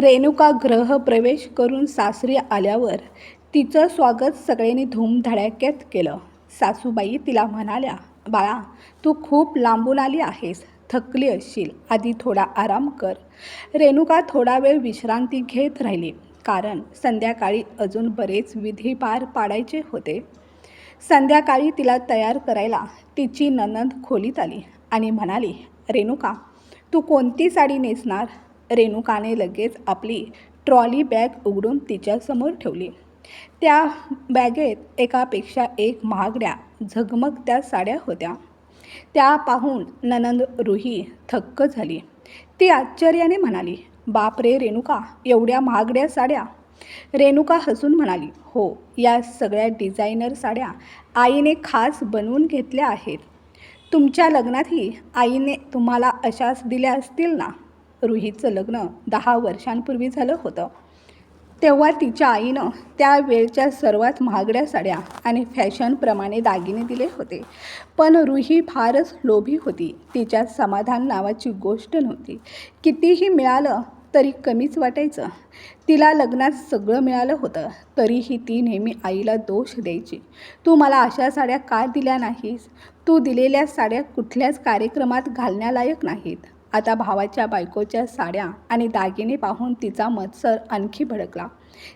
रेणुका ग्रह प्रवेश करून सासरी आल्यावर तिचं स्वागत सगळ्यांनी धूमधडाक्यात केलं. सासूबाई तिला म्हणाल्या बाळा तू खूप लांबून आली आहेस. थकली असशील. आधी थोडा आराम कर. रेणुका थोडा वेळ विश्रांती घेत राहिली कारण संध्याकाळी अजून बरेच विधी पार पाडायचे होते. संध्याकाळी तिला तयार करायला तिची ननंद खोलीत आली आणि म्हणाली रेणुका तू कोणती साडी नेसणार? रेणुकाने लगेच आपली ट्रॉली बॅग उघडून तिच्यासमोर ठेवली. त्या बॅगेत एकापेक्षा एक महागड्या झगमगत्या साड्या होत्या. त्या पाहून ननंद रुही थक्क झाली. ती आश्चर्याने म्हणाली बाप रे रेणुका एवढ्या महागड्या साड्या. रेणुका हसून म्हणाली हो या सगळ्या डिझायनर साड्या आईने खास बनवून घेतल्या आहेत. तुमच्या लग्नातही आईने तुम्हाला अशाच दिल्या असतील ना? रुहीचं लग्न दहा वर्षांपूर्वी झालं होतं. तेव्हा तिच्या आईनं त्या वेळच्या सर्वात महागड्या साड्या आणि फॅशनप्रमाणे दागिने दिले होते. पण रुही फारच लोभी होती. तिच्यात समाधान नावाची गोष्ट नव्हती. कितीही मिळालं तरी कमीच वाटायचं. तिला लग्नात सगळं मिळालं होतं. तरीही ती नेहमी आईला दोष द्यायची. तू मला अशा साड्या का दिल्या नाहीस? तू दिलेल्या साड्या कुठल्याच कार्यक्रमात घालण्यालायक नाहीत. आता भावाच्या बायकोच्या साड्या आणि दागिने पाहून तिचा मत्सर आणखी भडकला.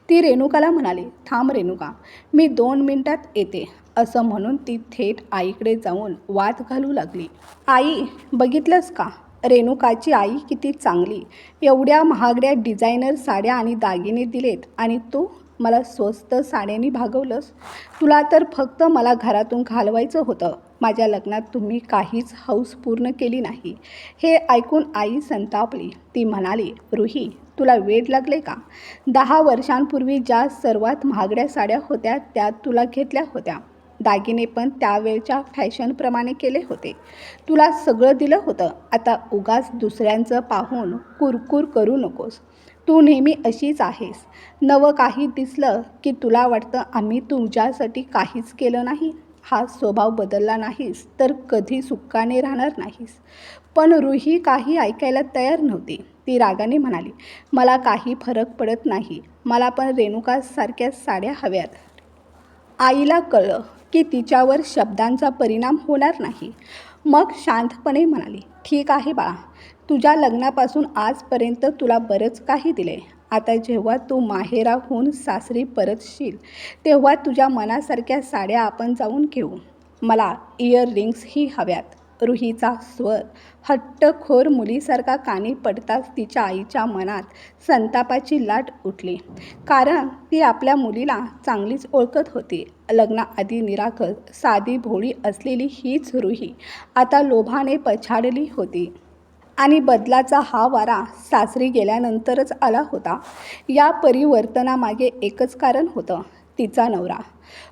ती रेणुकाला म्हणाली थांब रेणुका मी दोन मिनिटात येते असं म्हणून ती थेट आईकडे जाऊन वाद घालू लागली. आई बघितलंस का? रेणुकाची आई किती चांगली. एवढ्या महागड्या डिझायनर साड्या आणि दागिने दिलेत आणि तू मला स्वस्त साड्यांनी भागवलंस. तुला तर फक्त मला घरातून घालवायचं होतं. माझ्या लग्नात तुम्ही काहीच हौस पूर्ण केली नाही. हे ऐकून आई संतापली. ती म्हणाली रुही तुला वेड लागले का? दहा वर्षांपूर्वी ज्या सर्वात महागड्या साड्या होत्या त्या तुला घेतल्या होत्या. दागिने पण त्यावेळच्या फॅशनप्रमाणे केले होते. तुला सगळं दिलं होतं. आता उगाच दुसऱ्यांचं पाहून कुरकुर करू नकोस. तू नेहमी अशीच आहेस. नवं काही दिसलं की तुला वाटतं आम्ही तुझ्यासाठी काहीच केलं नाही. हा स्वभाव बदलला नाहीस तर कधी सुखाने राहणार नाहीस. पण रुही काही ऐकायला तयार नव्हती. ती रागाने म्हणाली मला काही फरक पडत नाही. मला पण रेणुकासारख्या साड्या हव्यात. आईला कळलं की तिच्यावर शब्दांचा परिणाम होणार नाही. मग शांतपणे म्हणाली ठीक आहे बाळा. तुझ्या लग्नापासून आजपर्यंत तुला बरंच काही दिले. आता जेव्हा तू माहेराहून सासरी परतशील तेव्हा तुझ्या मनासारख्या साड्या आपण जाऊन घेऊ. मला इयर रिंग्सही हव्यात. रुहीचा स्वर हट्टखोर मुलीसारखा कानी पडताच तिच्या आईच्या मनात संतापाची लाट उठली. कारण ती आपल्या मुलीला चांगलीच ओळखत होती. लग्नाआधी निराकस साधी भोळी असलेली हीच रुही आता लोभाने पछाडली होती. आणि बदलाचा हा वारा सासरी गेल्यानंतरच आला होता. या परिवर्तनामागे एकच कारण होतं तिचा नवरा.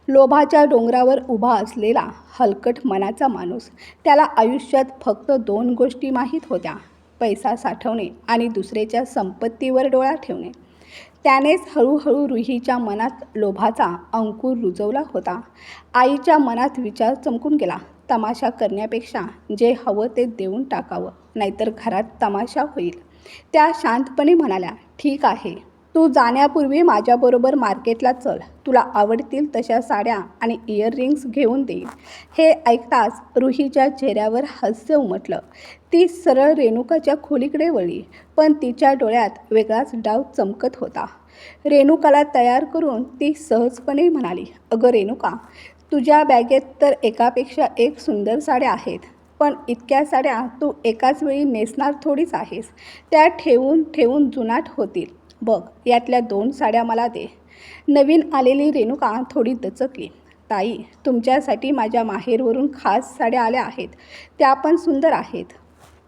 लोभाच्या डोंगरावर उभा असलेला हलकट मनाचा माणूस. त्याला आयुष्यात फक्त दोन गोष्टी माहीत होत्या पैसा साठवणे आणि दुसऱ्याच्या संपत्तीवर डोळा ठेवणे. त्यानेच हळूहळू रुहीच्या मनात लोभाचा अंकुर रुजवला होता. आईच्या मनात विचार चमकून गेला. तमाशा करण्यापेक्षा जे हवं ते देऊन टाकावं. नाहीतर घरात तमाशा होईल. त्या शांतपणे म्हणाल्या ठीक आहे. तू जाण्यापूर्वी माझ्याबरोबर मार्केटला चल. तुला आवडतील तशा साड्या आणि इयररिंग्स घेऊन देईल हे ऐकताच रुहीच्या चेहऱ्यावर हास्य उमटलं. ती सरळ रेणुकाच्या खोलीकडे वळली पण तिच्या डोळ्यात वेगळाच डाव चमकत होता. रेणुकाला तयार करून ती सहजपणे म्हणाली अगं रेणुका तुझ्या बॅगेत तर एकापेक्षा एक सुंदर साड्या आहेत. पण इतक्या साड्या तू एकाच वेळी नेसणार थोडीच आहेस. त्या ठेवून ठेवून जुनाट होतील. बघ यातल्या दोन साड्या मला दे. नवीन आलेली रेणुका थोडी दचकली. ताई तुमच्यासाठी माझ्या माहेरवरून खास साड्या आल्या आहेत. त्या पण सुंदर आहेत.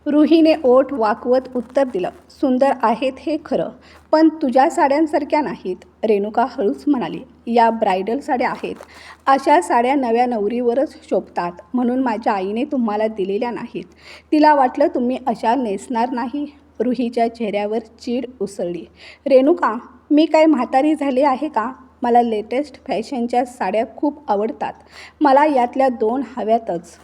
रुहीने ओठ वाकवत उत्तर दिलं. सुंदर आहेत हे खरं पण तुझ्या साड्यांसारख्या नाहीत रेणुका हळूच म्हणाली. या ब्रायडल साड्या आहेत. अशा साड्या नव्या नवरीवरच शोभतात. म्हणून माझ्या आईने तुम्हाला दिलेल्या नाहीत. तिला वाटलं तुम्ही अशा नेसणार नाही. रुहीच्या चेहऱ्यावर चीड उसळली. रेणुका मी काय म्हातारी झाले आहे का? मला लेटेस्ट फॅशनच्या साड्या खूप आवडतात. मला यातल्या दोन हव्यातच.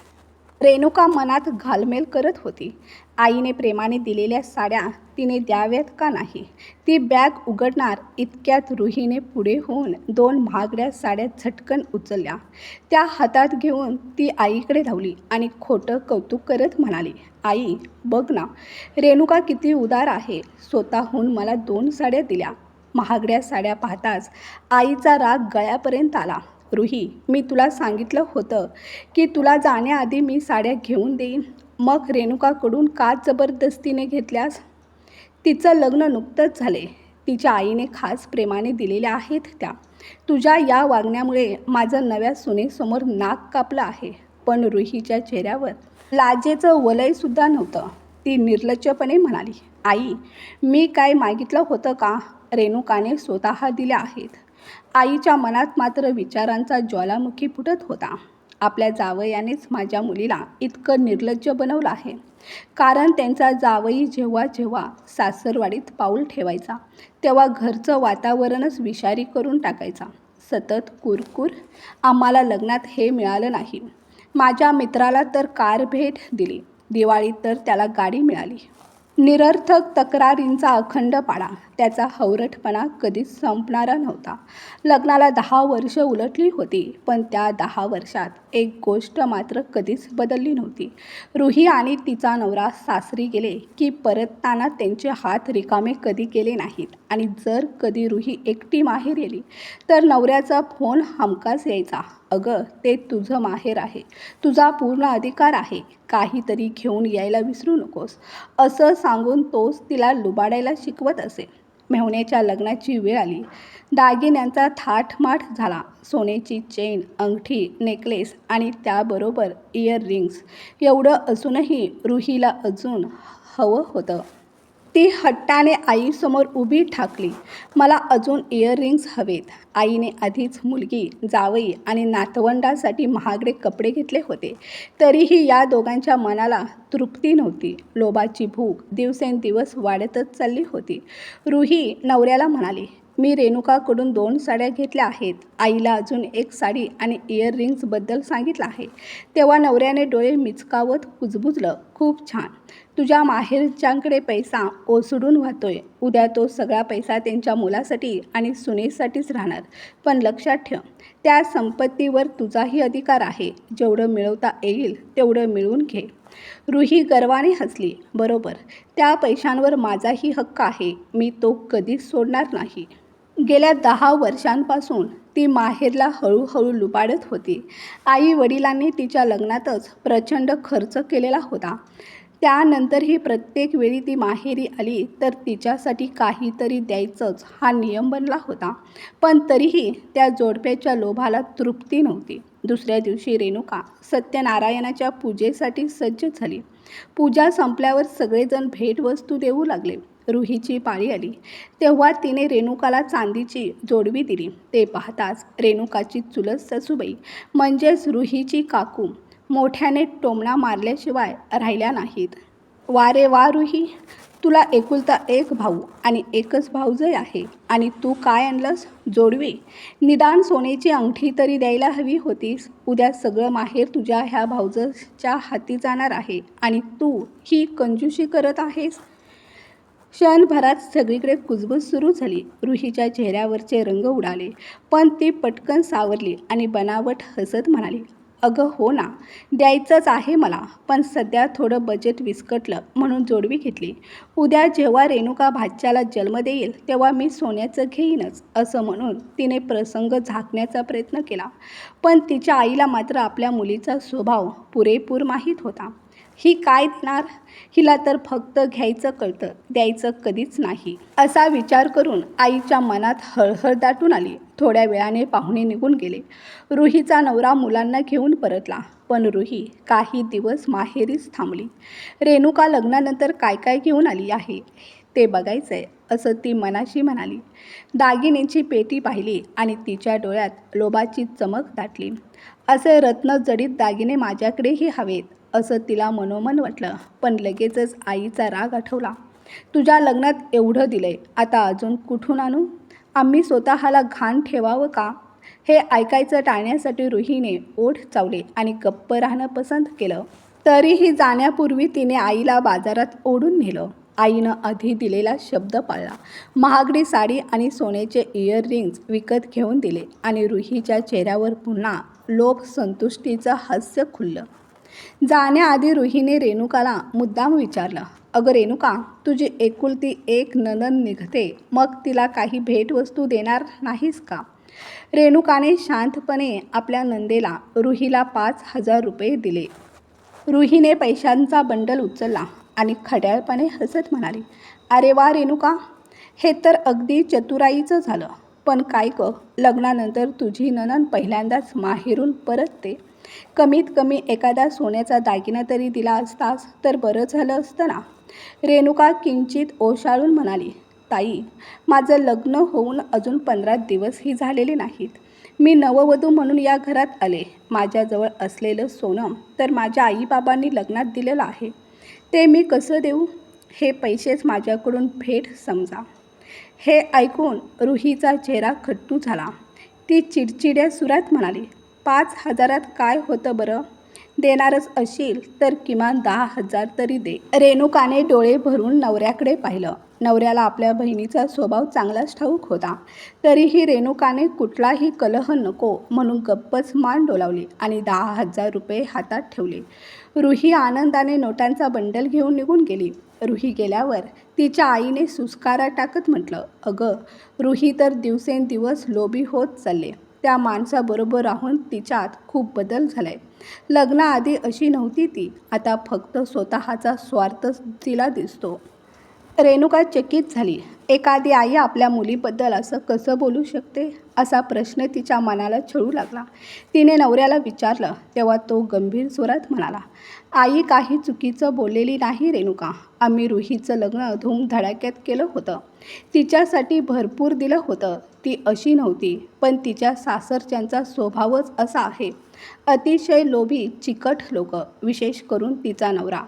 रेणुका मनात घालमेल करत होती. आईने प्रेमाने दिलेल्या साड्या तिने द्याव्यात का नाही? ती बॅग उघडणार इतक्यात रुहीने पुढे होऊन दोन महागड्या साड्या झटकन उचलल्या. त्या हातात घेऊन ती आईकडे धावली आणि खोटं कौतुक करत म्हणाली आई बघ ना रेणुका किती उदार आहे. स्वतःहून मला दोन साड्या दिल्या. महागड्या साड्या पाहताच आईचा राग गळ्यापर्यंत आला. रुही मी तुला सांगितलं होतं की तुला जाण्याआधी मी साड्या घेऊन देईन. मग रेणुकाकडून का जबरदस्तीने घेतल्यास? तिचं लग्न नुकतंच झाले. तिच्या आईने खास प्रेमाने दिलेल्या आहेत त्या. तुझ्या या वागण्यामुळे माझं नव्या सुनेसमोर नाक कापलं आहे. पण रुहीच्या चेहऱ्यावर लाजेचं वलयसुद्धा नव्हतं. ती निर्लज्जपणे म्हणाली आई मी काय मागितलं होतं का? रेणुकाने स्वतः दिल्या आहेत. आईच्या मनात मात्र विचारांचा ज्वालामुखी फुटत होता. आपल्या जावयानेच माझ्या मुलीला इतकं निर्लज्ज बनवलं आहे. कारण त्यांचा जावई जेव्हा जेव्हा सासरवाडीत पाऊल ठेवायचा तेव्हा घरचं वातावरणच विषारी करून टाकायचा. सतत कुरकुर आम्हाला लग्नात हे मिळालं नाही. माझ्या मित्राला तर कार भेट दिली. दिवाळीत तर त्याला गाडी मिळाली. निरर्थक तक्रारींचा अखंड पाडा. त्याचा हवरटपणा कधीच संपणारा नव्हता. लग्नाला दहा वर्ष उलटली होती पण त्या दहा वर्षात एक गोष्ट मात्र कधीच बदलली नव्हती. रुही आणि तिचा नवरा सासरी गेले की परतताना त्यांचे हात रिकामे कधी गेले नाहीत आणि जर कधी रुही एकटी माहेर गेली तर नवऱ्याचा फोन हमखास यायचा. अगं ते तुझं माहेर आहे. तुझा पूर्ण अधिकार आहे. काहीतरी घेऊन यायला विसरू नकोस. असं सांगून तोच तिला लुबाडायला शिकवत असे. मेहुण्याच्या लग्नाची वेळ आली. दागिन्यांचा थाटमाट झाला. सोन्याची चेन अंगठी नेकलेस आणि त्याबरोबर इयर रिंग्स एवढं असूनही रुहीला अजून हवं होतं. ती हट्टाने आईसमोर उभी ठाकली. मला अजून इयररिंग्स हवेत. आईने आधीच मुलगी जावई आणि नातवंडासाठी महागडे कपडे घेतले होते. तरीही या दोघांच्या मनाला तृप्ती नव्हती. लोबाची भूक दिवसेंदिवस वाढतच चालली होती. रुही नवऱ्याला म्हणाली मी रेणुकाकडून दोन साड्या घेतल्या आहेत. आईला अजून एक साडी आणि इयररिंग्सबद्दल सांगितलं आहे. तेव्हा नवऱ्याने डोळे मिचकावत कुजबुजलं. खूप छान. तुझ्या माहेरच्यांकडे पैसा ओसडून वाहतोय. उद्या तो सगळा पैसा त्यांच्या मुलासाठी आणि सुनेसाठीच राहणार. पण लक्षात ठेव त्या संपत्तीवर तुझाही अधिकार आहे. जेवढं मिळवता येईल तेवढं मिळवून घे. रुही गर्वाने हसली. बरोबर. त्या पैशांवर माझाही हक्क आहे. मी तो कधीच सोडणार नाही. गेल्या दहा वर्षांपासून ती माहेरला हळूहळू लुबाडत होती. आई वडिलांनी तिच्या लग्नातच प्रचंड खर्च केलेला होता. त्यानंतरही प्रत्येक वेळी ती माहेरी आली तर तिच्यासाठी काहीतरी द्यायचंच हा नियम बनला होता. पण तरीही त्या जोडप्याच्या लोभाला तृप्ती नव्हती. दुसऱ्या दिवशी रेणुका सत्यनारायणाच्या पूजेसाठी सज्ज झाली. पूजा संपल्यावर सगळेजण भेटवस्तू देऊ लागले. रुहीची पाळी आली. तेव्हा तिने रेणुकाला चांदीची जोडवी दिली. ते पाहताच रेणुकाची चुलत ससूबाई म्हणजेच रुहीची काकू मोठ्याने टोमणा मारल्याशिवाय राहिल्या नाहीत. वा रे वा रुही तुला एकुलता एक भाऊ आणि एकच भाऊजय आहे. आणि तू काय आणलंस? जोडवी. निदान सोन्याची अंगठी तरी द्यायला हवी होतीस. उद्या सगळं माहेर तुझ्या ह्या भाऊजच्या हाती जाणार आहे. आणि तू ही कंजूशी करत आहेस? क्षणभरात सगळीकडे कुजबूज सुरू झाली. रुहीच्या चेहऱ्यावरचे रंग उडाले पण ती पटकन सावरली आणि बनावट हसत म्हणाली अगं हो ना द्यायचंच आहे मला पण सध्या थोडं बजेट विस्कटलं म्हणून जोडवी घेतली. उद्या जेव्हा रेणुका भाच्याला जन्म देईल तेव्हा मी सोन्याचं घेईनच असं म्हणून तिने प्रसंग झाकण्याचा प्रयत्न केला. पण तिच्या आईला मात्र आपल्या मुलीचा स्वभाव पुरेपूर माहीत होता. ही काय देणार? हिला तर फक्त घ्यायचं कळतं द्यायचं कधीच नाही. असा विचार करून आईच्या मनात हळहळ दाटून आली. थोड्या वेळाने पाहुणे निघून गेले. रुहीचा नवरा मुलांना घेऊन परतला. पण रुही काही दिवस माहेरीच थांबली. रेणुका लग्नानंतर काय काय घेऊन आली आहे? ते बघायचं आहे असं ती मनाशी म्हणाली. दागिनेची पेटी पाहिली आणि तिच्या डोळ्यात लोबाची चमक दाटली. असे रत्न जडीत दागिने माझ्याकडेही हवेत. असं तिला मनोमन वाटलं. पण लगेचच आईचा राग आठवला. तुझ्या लग्नात एवढं दिलंय. आता अजून कुठून आणू? आम्ही स्वतःला घाण ठेवावं का? हे ऐकायचं टाळण्यासाठी रुहीने ओठ चावले आणि गप्प राहणं पसंत केलं. तरीही जाण्यापूर्वी तिने आईला बाजारात ओढून नेलं. आईनं आधी दिलेला शब्द पाळला. महागडी साडी आणि सोन्याचे इयररिंग्ज विकत घेऊन दिले आणि रुहीच्या चेहऱ्यावर पुन्हा लोभ संतुष्टीचं हास्य खुललं. जाण्याआधी रुहीने रेणुकाला मुद्दाम विचारलं अगं रेणुका तुझी एकुलती एक ननन निघते मग तिला काही भेटवस्तू देणार नाहीस का? रेणुकाने शांतपणे आपल्या नंदेला रुहीला पाच हजार रुपये दिले. रुहीने पैशांचा बंडल उचलला आणि खड्याळपणे हसत म्हणाली अरे वा रेणुका हे तर अगदी चतुराईचं झालं. पण काय क लग्नानंतर तुझी ननन पहिल्यांदाच माहेरून परतते. कमीत कमी एखादा सोन्याचा दागिना तरी दिला असतास तर बरं झालं असतं ना? रेणुका किंचित ओशाळून म्हणाली ताई माझं लग्न होऊन अजून पंधरा दिवसही झालेले नाहीत. मी नववधू म्हणून या घरात आले. माझ्याजवळ असलेलं सोनं तर माझ्या आईबाबांनी लग्नात दिलेलं आहे. ते मी कसं देऊ? हे पैसेच माझ्याकडून भेट समजा. हे ऐकून रुहीचा चेहरा खट्टू झाला. ती चिडचिड्या सुरात म्हणाली पाच हजारात काय होतं बरं? देणारच असेल तर किमान दहा हजार तरी दे. रेणुकाने डोळे भरून नवऱ्याकडे पाहिलं. नवऱ्याला आपल्या बहिणीचा स्वभाव चांगलाच ठाऊक होता. तरीही रेणुकाने कुठलाही कलह नको म्हणून गप्पच मान डोलावली आणि दहा हजार रुपये हातात ठेवले. रुही आनंदाने नोटांचा बंडल घेऊन निघून गेली. रुही गेल्यावर तिच्या आईने सुस्कारा टाकत म्हटलं अगं रुही तर दिवसेंदिवस लोभी होत चालले. त्या माणसाबरोबर राहून तिच्यात खूप बदल झाला. आहे लग्नाआधी अशी नव्हती ती. आता फक्त स्वतःचा स्वार्थच तिला दिसतो. रेणुका चकित झाली. एखादी आई आपल्या मुलीबद्दल असं कसं बोलू शकते? असा प्रश्न तिच्या मनाला छळू लागला. तिने नवऱ्याला विचारलं तेव्हा तो गंभीर स्वरात म्हणाला आई काही चुकीचं बोललेली नाही रेणुका. आम्ही रुहीचं लग्न धूमधडाक्यात केलं होतं. तिच्यासाठी भरपूर दिलं होतं. ती अशी नव्हती पण तिच्या सासरच्यांचा स्वभावच असा आहे. अतिशय लोभी चिकट लोक विशेष करून तिचा नवरा.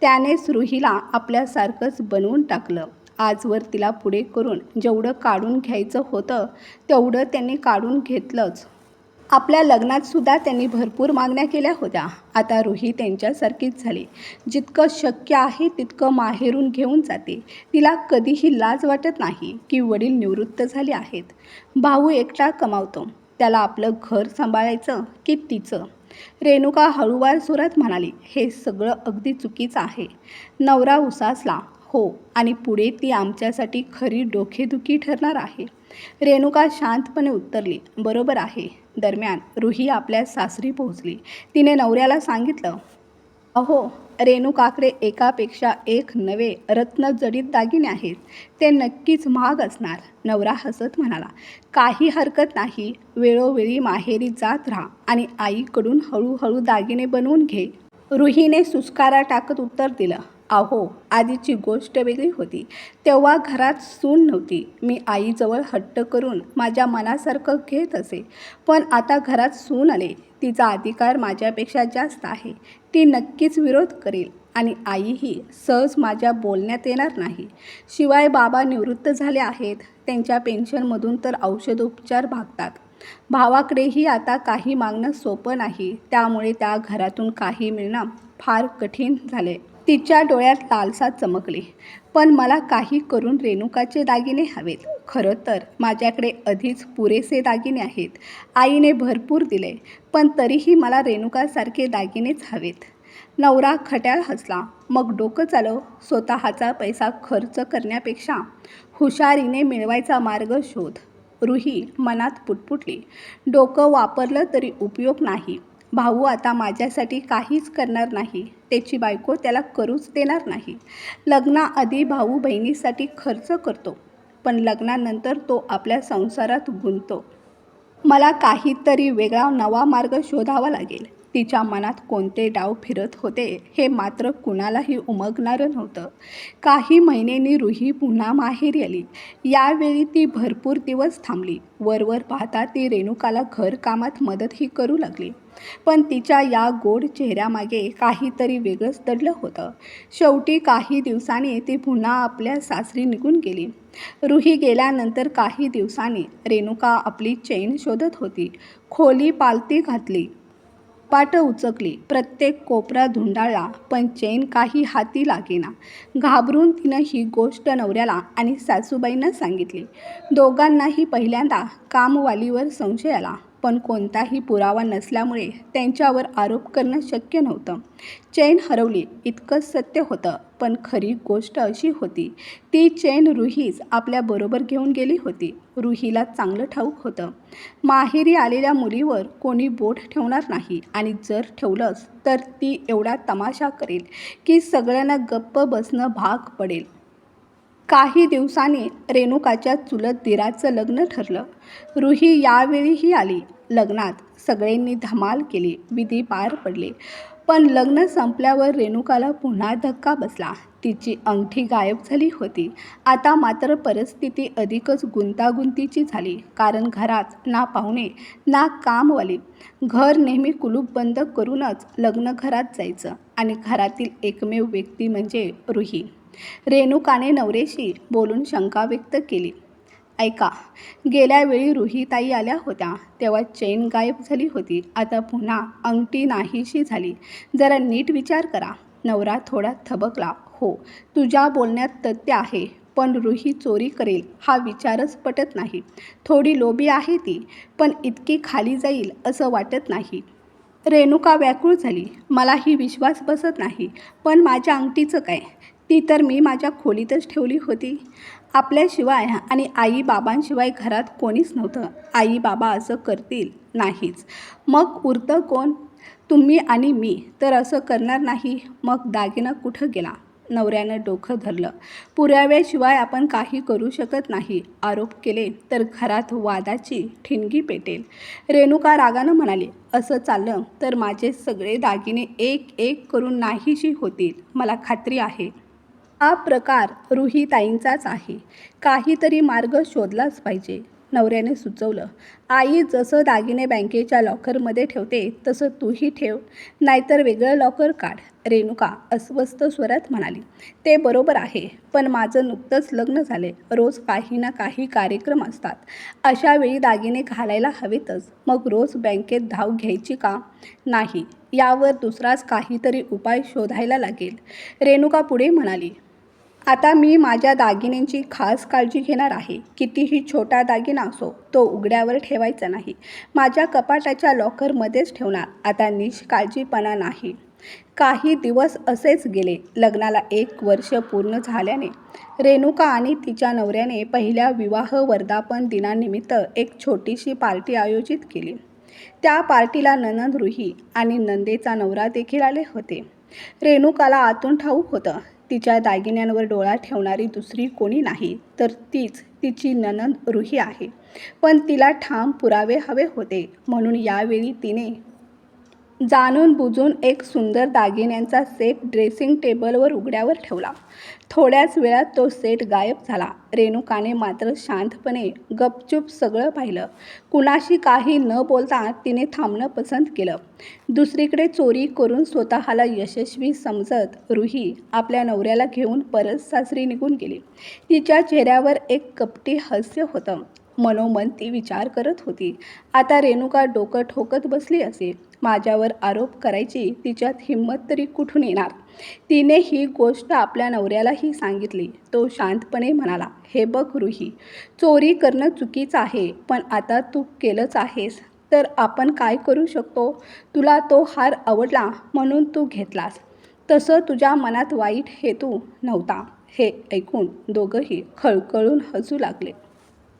त्यानेच रुहीला आपल्यासारखंच बनवून टाकलं. आजवर तिला पुढे करून जेवढं काढून घ्यायचं होतं तेवढं त्यांनी काढून घेतलंच. आपल्या लग्नातसुद्धा त्यांनी भरपूर मागण्या केल्या होत्या. आता रुही त्यांच्यासारखीच झाली. जितकं शक्य आहे तितकं माहेरून घेऊन जाते. तिला कधीही लाज वाटत नाही की वडील निवृत्त झाले आहेत. भाऊ एकटा कमावतो. त्याला आपलं घर सांभाळायचं की तिचं? रेणुका हळूवार सुरात म्हणाली हे सगळं अगदी चुकीचं आहे. नवरा उसासला. हो आणि पुढे ती आमच्यासाठी खरी डोकेदुखी ठरणार आहे. रेणुका शांतपणे उत्तरली बरोबर आहे. दरम्यान रुही आपल्या सासरी पोहोचली. तिने नवऱ्याला सांगितलं अहो रेणुकाकडे एकापेक्षा एक नवे रत्नजडित दागिने आहेत. ते नक्कीच महाग असणार नवरा हसत म्हणाला. काही हरकत नाही. वेळोवेळी माहेरी जात राहा आणि आईकडून हळूहळू दागिने बनवून घे. रुहीने सुस्कारा टाकत उत्तर दिलं अहो आधीची गोष्ट वेगळी होती. तेव्हा घरात सून नव्हती. मी आईजवळ हट्ट करून माझ्या मनासारखं घेत असे. पण आता घरात सून आले. तिचा अधिकार माझ्यापेक्षा जास्त आहे. ती नक्कीच विरोध करेल आणि आईही सहज माझ्या बोलण्यात येणार नाही. शिवाय बाबा निवृत्त झाले आहेत. त्यांच्या पेन्शनमधून तर औषधोपचार भागतात. भावाकडेही आता काही मागणं सोपं नाही. त्यामुळे त्या घरातून काही मिळणं फार कठीण झाले तिच्या डोळ्यात लालसा चमकली. पण मला काही करून रेणुकाचे दागिने हवेत. खरं तर माझ्याकडे आधीच पुरेसे दागिने आहेत. आईने भरपूर दिले पण तरीही मला रेणुकासारखे दागिनेच हवेत. नवरा खट्याळ हसला. मग डोकं चालव स्वतःचा पैसा खर्च करण्यापेक्षा हुशारीने मिळवायचा मार्ग शोध. रुही मनात पुटपुटली. डोकं वापरलं तरी उपयोग नाही. भाऊ आता माझ्यासाठी काहीच करणार नाही. त्याची बायको त्याला करूच देणार नाही. लग्नाआधी भाऊ बहिणीसाठी खर्च करतो पण लग्नानंतर तो आपल्या संसारात गुंततो. मला काहीतरी वेगळा नवा मार्ग शोधावा लागेल. तिच्या मनात कोणते डाव फिरत होते हे मात्र कुणालाही उमगणारं नव्हतं. काही महिन्यांनी रुही पुन्हा माहेरी आली. यावेळी ती भरपूर दिवस थांबली. वरवर पाहता ती रेणुकाला घरकामात मदतही करू लागली. पण तिच्या या गोड चेहऱ्यामागे काहीतरी वेगळंच दडलं होतं. शेवटी काही दिवसांनी ती पुन्हा आपल्या सासरी निघून गेली. रुही गेल्यानंतर काही दिवसांनी रेणुका आपली चैन शोधत होती. खोली पालती घातली. पाट उचकली. प्रत्येक कोपरा धुंडाळला पण चैन काही हाती लागेना. घाबरून तिनं ही गोष्ट नवऱ्याला आणि सासूबाईंना सांगितली. दोघांनाही पहिल्यांदा कामवालीवर संशय आला. पण कोणताही पुरावा नसल्यामुळे त्यांच्यावर आरोप करणं शक्य नव्हतं. चैन हरवली इतकंच सत्य होतं. पण खरी गोष्ट अशी होती ती चैन रुहीच आपल्याबरोबर घेऊन गेली होती. रुहीला चांगलं ठाऊक होतं. माहेरी आलेल्या मुलीवर कोणी बोट ठेवणार नाही आणि जर ठेवलंच तर ती एवढा तमाशा करेल की सगळ्यांना गप्प बसणं भाग पडेल. काही दिवसांनी रेणुकाच्या चुलत दिराचं लग्न ठरलं. रुही यावेळीही आली. लग्नात सगळ्यांनी धमाल केली विधी पार पडले. पण लग्न संपल्यावर रेणुकाला पुन्हा धक्का बसला. तिची अंगठी गायब झाली होती. आता मात्र परिस्थिती अधिकच गुंतागुंतीची झाली. कारण घरात ना पाहुणे ना कामवाली. घर नेहमी कुलूप बंद करूनच लग्न घरात जायचं आणि घरातील एकमेव व्यक्ती म्हणजे रुही. रेणुकाने नवरेशी बोलून शंका व्यक्त केली. ऐका. गेल्या वेळी रुहीताई आल्या होत्या. तेव्हा चैन गायब झाली होती. आता पुन्हा अंगठी नाहीशी झाली. जरा नीट विचार करा. नवरा थोडा थबकला. हो तुझ्या बोलण्यात तथ्य आहे. पण रुही चोरी करेल हा विचारच पटत नाही. थोडी लोभी आहे ती पण इतकी खाली जाईल असं वाटत नाही. रेणुका व्याकुळ झाली. मलाही विश्वास बसत नाही. पण माझ्या अंगठीचं काय? ती तर मी माझ्या खोलीतच ठेवली होती. आपल्याशिवाय आणि आई बाबांशिवाय घरात कोणीच नव्हतं. आई बाबा असं करतील नाहीच. मग उरतं कोण? तुम्ही आणि मी. तर असं करणार नाही. मग दागिना कुठं गेला? नवऱ्यानं डोकं धरलं. पुराव्याशिवाय आपण काही करू शकत नाही. आरोप केले तर घरात वादाची ठिणगी पेटेल. रेणुका रागानं म्हणाली असं चाललं तर माझे सगळे दागिने एक एक करून नाहीशी होतील. मला खात्री आहे. हा प्रकार रुहीताईंचाच आहे. काहीतरी मार्ग शोधलाच पाहिजे. नवऱ्याने सुचवलं आई जसं दागिने बँकेच्या लॉकरमध्ये ठेवते तसं तूही ठेव. नाहीतर वेगळं लॉकर काढ. रेणुका अस्वस्थ स्वरात म्हणाली ते बरोबर आहे पण माझं नुकतंच लग्न झाले. रोज काही ना काही कार्यक्रम असतात. अशा वेळी दागिने घालायला हवेतच. मग रोज बँकेत धाव घ्यायची का? नाही. यावर दुसराच काहीतरी उपाय शोधायला लागेल. रेणुका पुढे म्हणाली आता मी माझ्या दागिन्यांची खास काळजी घेणार आहे. कितीही छोटा दागिना असो तो उघड्यावर ठेवायचा नाही. माझ्या कपाटाच्या लॉकरमध्येच ठेवणार. आता निष्काळजीपणा नाही. काही दिवस असेच गेले. लग्नाला एक वर्ष पूर्ण झाल्याने रेणुका आणि तिच्या नवऱ्याने पहिल्या विवाह वर्धापन दिनानिमित्त एक छोटीशी पार्टी आयोजित केली. त्या पार्टीला ननंद रुही आणि नंदेचा नवरा देखील आले होते. रेणुकाला आतून ठाऊक होतं तिच्या दागिन्यांवर डोळा ठेवणारी दुसरी कोणी नाही तर तीच तिची ननंद रुही आहे. पण तिला ठाम पुरावे हवे होते म्हणून यावेळी तिने जाणून बुजून एक सुंदर दागिन्यांचा सेट ड्रेसिंग टेबलवर उघड्यावर ठेवला. थोड्याच वेळात तो सेट गायब झाला. रेणुकाने मात्र शांतपणे गपचूप सगळं पाहिलं. कुणाशी काही न बोलता तिने थांबणं पसंत केलं. दुसरीकडे चोरी करून स्वतःला यशस्वी समजत रुही आपल्या नवऱ्याला घेऊन परत सासरी निघून गेली. तिच्या चेहऱ्यावर एक कपटी हास्य होतं. मनोमन ती विचार करत होती. आता रेणुका डोकं ठोकत बसली असे. माझ्यावर आरोप करायची तिच्यात हिंमत तरी कुठून येणार? तिने ही गोष्ट आपल्या नवऱ्यालाही सांगितली. तो शांतपणे म्हणाला हे बघ रुही चोरी करणं चुकीचं आहे पण आता तू केलंच आहेस. तर आपण काय करू शकतो? तुला तो हार आवडला म्हणून तू घेतलास. तसं तुझ्या मनात वाईट हेतू नव्हता. हे ऐकून दोघंही खळखळून हसू लागले.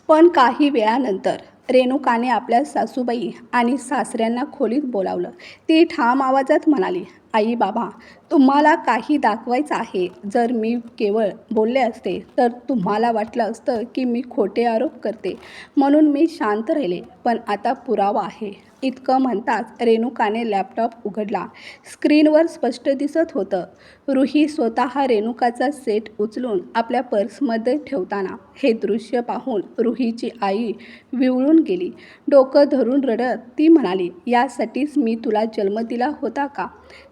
पण काही वेळानंतर रेणुकाने आपल्या सासूबाई आणि सासऱ्यांना खोलीत बोलावलं. ती ठाम आवाजात म्हणाली आई बाबा तुम्हाला काही दाखवायचं आहे. जर मी केवळ बोलले असते तर तुम्हाला वाटलं असतं की मी खोटे आरोप करते. म्हणून मी शांत राहिले पण आता पुरावा आहे. इतकं म्हणताच रेणुकाने लॅपटॉप उघडला. स्क्रीनवर स्पष्ट दिसत होतं. रुही स्वतः रेणुकाचा सेट उचलून आपल्या पर्समध्ये ठेवताना हे दृश्य पाहून रुहीची आई विवळून गेली. डोकं धरून रडत ती म्हणाली यासाठीच मी तुला जन्म दिला होता का?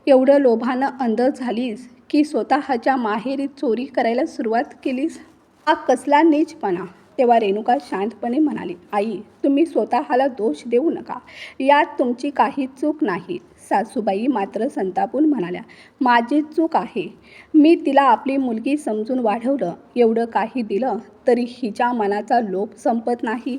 एवढं लोभानं अंध झालीस की स्वतःच्या माहेरी चोरी करायला सुरुवात केलीस? हा कसला नीचपणा. तेव्हा रेणुका शांतपणे म्हणाली आई तुम्ही स्वतःला दोष देऊ नका. यात तुमची काही चूक नाही. सासूबाई मात्र संतापून म्हणाल्या माझी चूक आहे. मी तिला आपली मुलगी समजून वाढवलं एवढं काही दिलं तरी हिच्या मनाचा लोभ संपत नाही.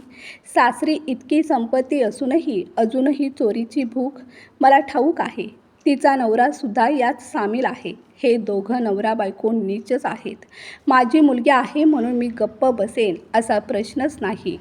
सासरी इतकी संपत्ती असूनही अजूनही चोरीची भूक मला ठाऊक आहे. तिचा नवरासुद्धा यात सामील आहे. हे दोघं नवरा बायको नीचच आहेत. माझी मुलगी आहे म्हणून मी गप्प बसेन असा प्रश्नच नाही.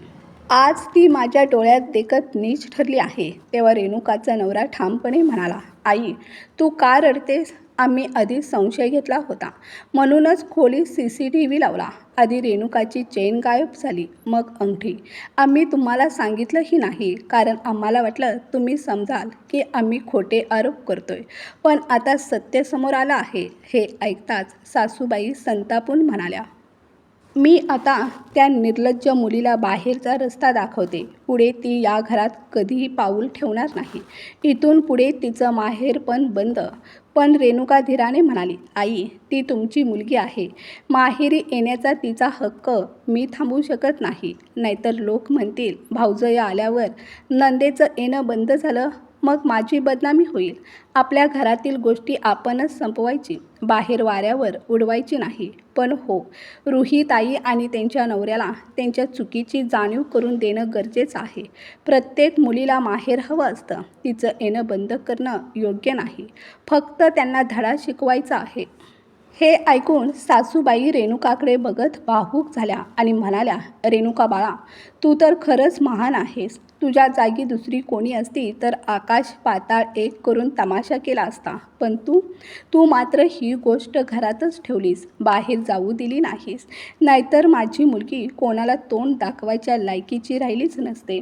आज ती माझ्या डोळ्यात देखत नीच ठरली आहे. तेव्हा रेणुकाचा नवरा ठामपणे म्हणाला आई तू का रडतेस? आम्ही आधी संशय घेतला होता. म्हणूनच खोली सी सी टी व्ही लावला. आधी रेणुकाची चेन गायब झाली. मग अंगठी. आम्ही तुम्हाला सांगितलंही नाही. कारण आम्हाला वाटलं तुम्ही समजाल की आम्ही खोटे आरोप करतोय. पण आता सत्य समोर आलं आहे. हे ऐकताच सासूबाई संतापून म्हणाल्या मी आता त्या निर्लज्ज मुलीला बाहेरचा रस्ता दाखवते. पुढे ती या घरात कधीही पाऊल ठेवणार नाही. इथून पुढे तिचं माहेर पण बंद. पण रेणुका धीराने म्हणाली आई ती तुमची मुलगी आहे. माहेरी येण्याचा तिचा हक्क मी थांबवू शकत नाही. नाहीतर लोक म्हणतील भाऊजया आल्यावर नंदेचं येणं बंद झालं. मग माझी बदनामी होईल. आपल्या घरातील गोष्टी आपणच संपवायची. बाहेर वाऱ्यावर उडवायची नाही. पण हो रुहीताई आणि त्यांच्या नवऱ्याला त्यांच्या चुकीची जाणीव करून देणं गरजेचं आहे. प्रत्येक मुलीला माहेर हवं असतं. तिचं येणं बंद करणं योग्य नाही. फक्त त्यांना धडा शिकवायचा आहे. हे ऐकून सासूबाई रेणुकाकडे बघत भावूक झाल्या आणि म्हणाल्या रेणुका बाळा तू तर खरंच महान आहेस. तुझ्या जागी दुसरी कोणी असती तर आकाश पाताळ एक करून तमाशा केला असता. पण तू तू मात्र ही गोष्ट घरातच ठेवलीस. बाहेर जाऊ दिली नाहीस. नाहीतर माझी मुलगी कोणाला तोंड दाखवायच्या लायकीची राहिलीच नसते.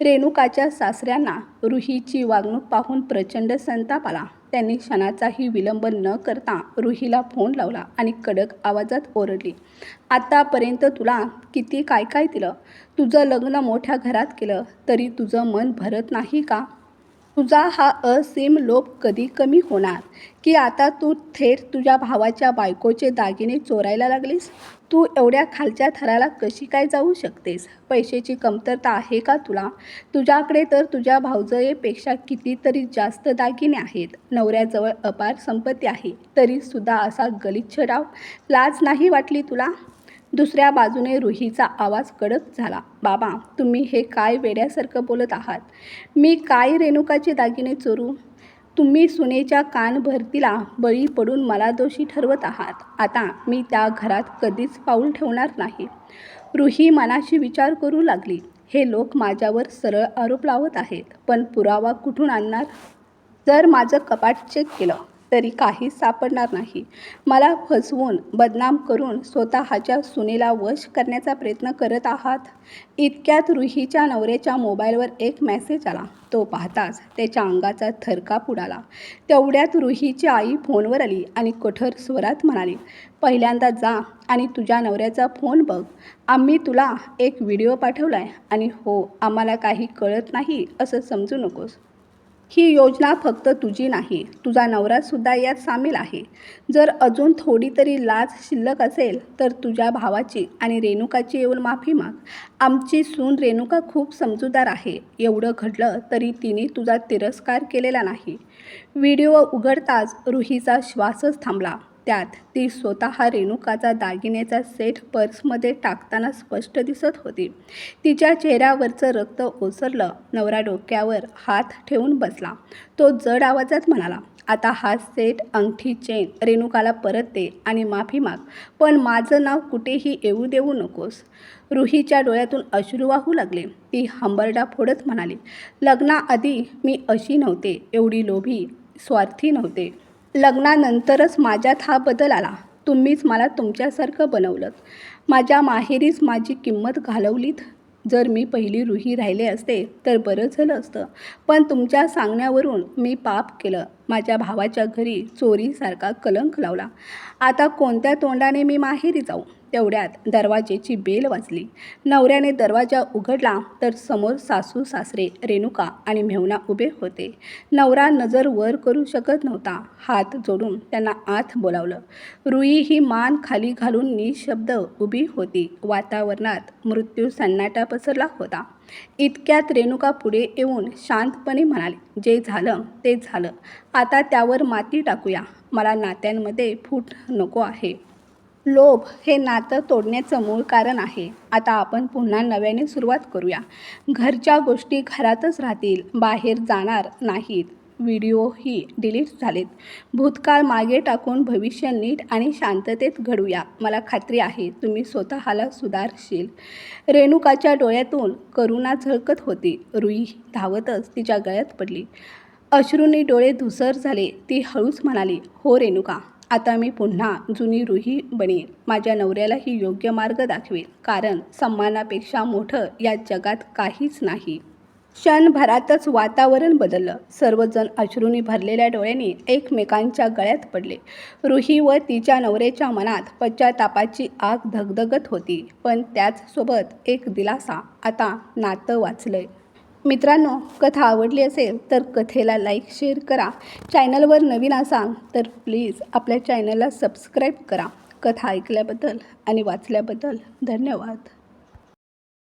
रेणुकाच्या सासऱ्यांना रुहीची वागणूक पाहून प्रचंड संताप आला. त्यांनी क्षणाचाही विलंब न करता रुहीला फोन लावला आणि कडक आवाजात ओरडली आतापर्यंत तुला किती काय काय दिलं? तुझं लग्न मोठ्या घरात केलं तरी तुझं मन भरत नाही का? तुझा हा असीम लोभ कधी कमी होणार? की आता तू थेट तुझ्या भावाच्या बायकोचे दागिने चोरायला लागलीस? तू एवढ्या खालच्या थराला कशी काय जाऊ शकतेस? पैशाची कमतरता आहे का तुला? तुझ्याकडे तर तुझ्या भावजयेपेक्षा कितीतरी जास्त दागिने आहेत. नवऱ्याजवळ अपार संपत्ती आहे. तरीसुद्धा असा गलिच्छ डाव लाज नाही वाटली तुला? दुसऱ्या बाजूने रुहीचा आवाज कडक झाला. बाबा तुम्ही हे काय वेड्यासारखं बोलत आहात? मी काय रेणुकाचे दागिने चोरू? तुम्ही सुनेच्या कान भरतीला बळी पडून मला दोषी ठरवत आहात. आता मी त्या घरात कधीच पाऊल ठेवणार नाही. रुही मनाशी विचार करू लागली. हे लोक माझ्यावर सरळ आरोप लावत आहेत पण पुरावा कुठून आणणार? जर माझं कपाट चेक केलं तरी काहीच सापडणार नाही. मला फसवून बदनाम करून स्वतःच्या सुनेला वश करण्याचा प्रयत्न करत आहात? इतक्यात रुहीच्या नवऱ्याच्या मोबाईलवर एक मेसेज आला. तो पाहताच त्याच्या अंगाचा थरकाप उडाला. तेवढ्यात रुहीची आई फोनवर आली आणि कठोर स्वरात म्हणाली पहिल्यांदा जा आणि तुझ्या नवऱ्याचा फोन बघ. आम्ही तुला एक व्हिडिओ पाठवला आहे आणि हो आम्हाला काही कळत नाही असं समजू नकोस. ही योजना फक्त तुझी नाही तुझा नवरासुद्धा यात सामील आहे. जर अजून थोडी तरी लाज शिल्लक असेल तर तुझ्या भावाची आणि रेणुकाची येऊन माफी माग. आमची सून रेणुका खूप समजूदार आहे. एवढं घडलं तरी तिने तुझा तिरस्कार केलेला नाही. व्हिडिओ उघडताच रुहीचा श्वासच थांबला. त्यात ती स्वतः रेणुकाचा दागिन्याचा सेट पर्समध्ये टाकताना स्पष्ट दिसत होती. तिच्या चेहऱ्यावरचं रक्त ओसरलं नवरा डोक्यावर हात ठेवून बसला. तो जड आवाजात म्हणाला आता हा सेट अंगठी चेन रेणुकाला परत दे आणि माफी माग पण माझं नाव कुठेही येऊ देऊ नकोस. रुहीच्या डोळ्यातून अश्रू वाहू लागले. ती हंबरडा फोडत म्हणाली लग्नाआधी मी अशी नव्हते एवढी लोभी स्वार्थी नव्हते. लग्नानंतरच माझ्यात हा बदल आला. तुम्हीच मला तुमच्यासारखं बनवलं माझ्या माहेरीच माझी किंमत घालवलीत. जर मी पहिली रुही राहिले असते तर बरं झालं असतं. पण तुमच्या सांगण्यावरून मी पाप केलं. माझ्या भावाच्या घरी चोरीसारखा कलंक लावला. आता कोणत्या तोंडाने मी माहेरी जाऊ? तेवढ्यात दरवाजेची बेल वाजली. नवऱ्याने दरवाजा उघडला तर समोर सासू सासरे रेणुका आणि मेहुणा उभे होते. नवरा नजर वर करू शकत नव्हता. हात जोडून त्यांना आत बोलावलं. रुई ही मान खाली घालून निशब्द उभी होती. वातावरणात मृत्यू सन्नाटा पसरला होता. इतक्यात रेणुका पुढे येऊन शांतपणे म्हणाले जे झालं ते झालं. आता त्यावर माती टाकूया. मला नात्यांमध्ये फूट नको आहे. लोभ हे नातं तोडण्याचं मूळ कारण आहे. आता आपण पुन्हा नव्याने सुरुवात करूया. घरच्या गोष्टी घरातच राहतील. बाहेर जाणार नाहीत. व्हिडिओही डिलीट झालेत. भूतकाळ मागे टाकून भविष्य नीट आणि शांततेत घडूया. मला खात्री आहे तुम्ही स्वतःला सुधारशील. रेणुकाच्या डोळ्यातून करुणा झळकत होती. रुई धावतच तिच्या गळ्यात पडली. अश्रूंनी डोळे धुसर झाले. ती हळूच म्हणाली हो रेणुका आता मी पुन्हा जुनी रुही बनेन. माझ्या नवऱ्यालाही योग्य मार्ग दाखवेल. कारण सन्मानापेक्षा मोठं या जगात काहीच नाही. क्षणभरातच वातावरण बदललं. सर्वजण अश्रूंनी भरलेल्या डोळ्यांनी एकमेकांच्या गळ्यात पडले. रुही व तिच्या नवऱ्याच्या मनात पश्चातापाची आग धगधगत होती. पण त्याचसोबत एक दिलासा. आता नातं वाचलंय. मित्रांनो कथा आवडली असेल तर कथेला लाईक शेअर करा. चॅनलवर नवीन असाल तर प्लीज आपल्या चॅनलला सबस्क्राईब करा. कथा ऐकल्याबद्दल आणि वाचल्याबद्दल धन्यवाद.